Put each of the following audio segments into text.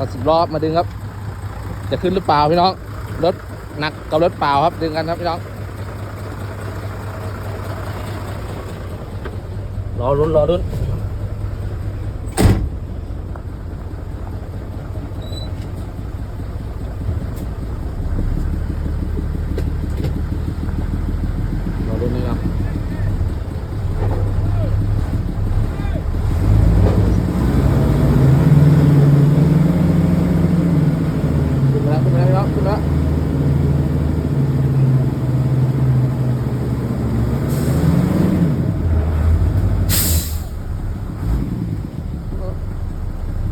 เอาสิบล้อมาดึงครับ จะขึ้นหรือเปล่าพี่น้อง รถหนักกับรถเปล่าครับดึงกันครับพี่น้องรอรุ้นรอรุ้นรอรุ้นนี่ครับขึ้นมาแล้วขึ้นมาแล้วพี่น้องขึ้นมาแล้ว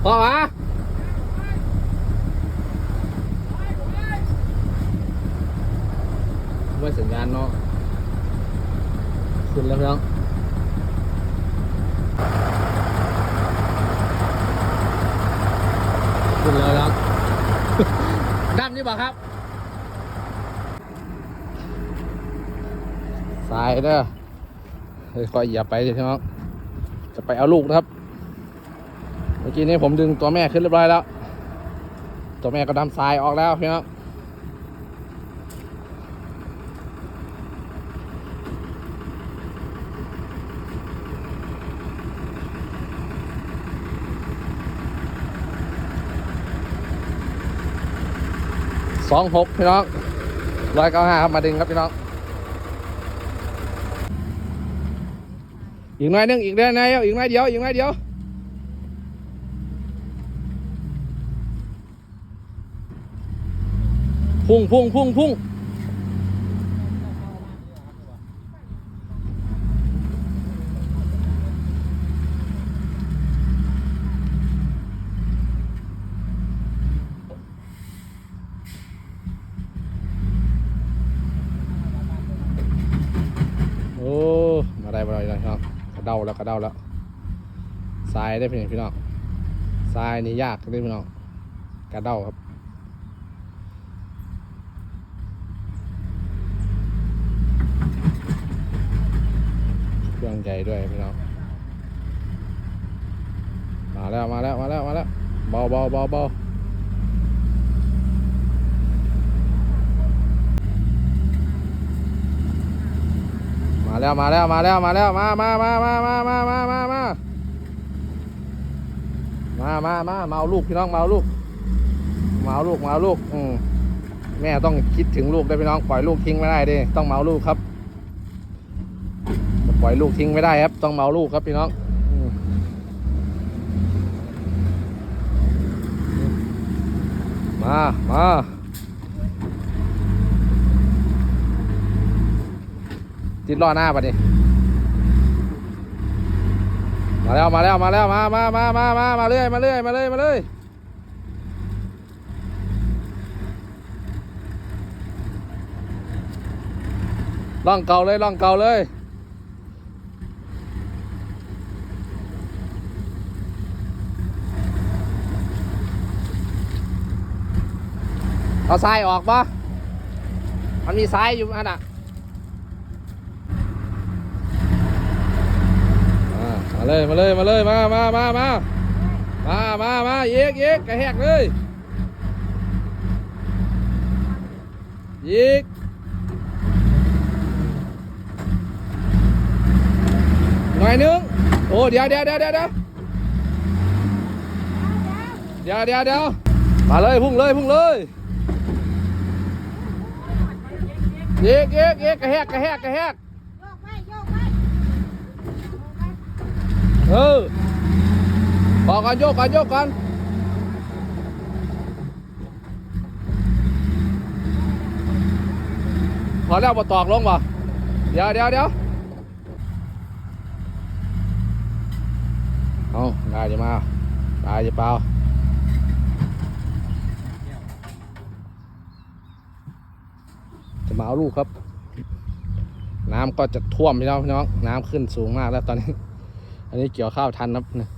พอมา ไม่สัญญาณเนาะขึ้นแล้วพี่น้องขึ้นแล้วครับดำนี่บ่ครับ สายเด้อเฮ้ยคอยอย่าไปเลยพี่น้จะไปเอาลูกนะครับ เมื่อกี้นี้ผมดึงตัวแม่ขึ้นเรียบร้อยแล้ว ตัวแม่ก็ดำทรายออกแล้วพี่น้อง สองหกพี่น้องร้อยเก้าห้าครับมาดึงครับพี่น้อง อีกหน่อยนึงอีกเดือนไหนเดียวอีกหน่อยเดียวอีกหน่อยเดียวพุ่งพุ่งพุ่งพุ่งโอ้มาได้มาได้แล้วครับกระ เดาแล้วกระเดาแล้วทรายได้พี่พี่น้องทรายนี่ยากได้พี่น้องกระเดาครับเครื่องใหญ่ด้วยพี่น้องมาแล้วมาแล้วมาแล้วมาแล้วเบาเบาเบาเบา แล้วมาแล้วมาแล้วมาแล้วมามามามามามามามามามามามามาเอาลูกพี่น้องมาเอาลูกมาเอาลูกมาเอาลูกอืมแม่ต้องคิดถึงลูกได้พี่น้องปล่อยลูกทิ้งไม่ได้ดิต้องมาเอาลูกครับปล่อยลูกทิ้งไม่ได้ครับ ต้องเมาลูกครับพี่น้องมามา ติดล้อหน้าปะดิมาแล้วมาแล้วมาแล้วมามามามามามาเรื่อยมาเรื่อยมาเรื่อยมาเรื่อยล่องเก่าเลยล่องเก่าเลยเอาทรายออกปะมันมีทรายอยู่อันน่ะอ่า มาเลยมาเลยมาเลยมามามามามามามาเยกเยกกระแหกเลยยิกหน่อยนึงโอ้เดี๋ยวเดี๋ยวเดี๋ยวเดี๋ยวเดี๋ยวเดี๋ยวเดี๋ยวเดี๋ยวมาเลยพุ่งเลยพุ่งเลยเยกเยกเยกกระแหกกระแหกกระแหก โยกไว้โยกไว้ เออพอกันโยกกันโยกกันพอแล้วมาตอกลงป่ะเดี๋ยวเดี๋ยวเดี๋ยวเอาได้จะมาได้จะเปล่าจะมาเอาลูกครับ น้ำก็จะท่วมพี่น้องพี่น้อง น้ำขึ้นสูงมากแล้วตอนนี้ อันนี้เกี่ยวข้าวทันครับเนี่ย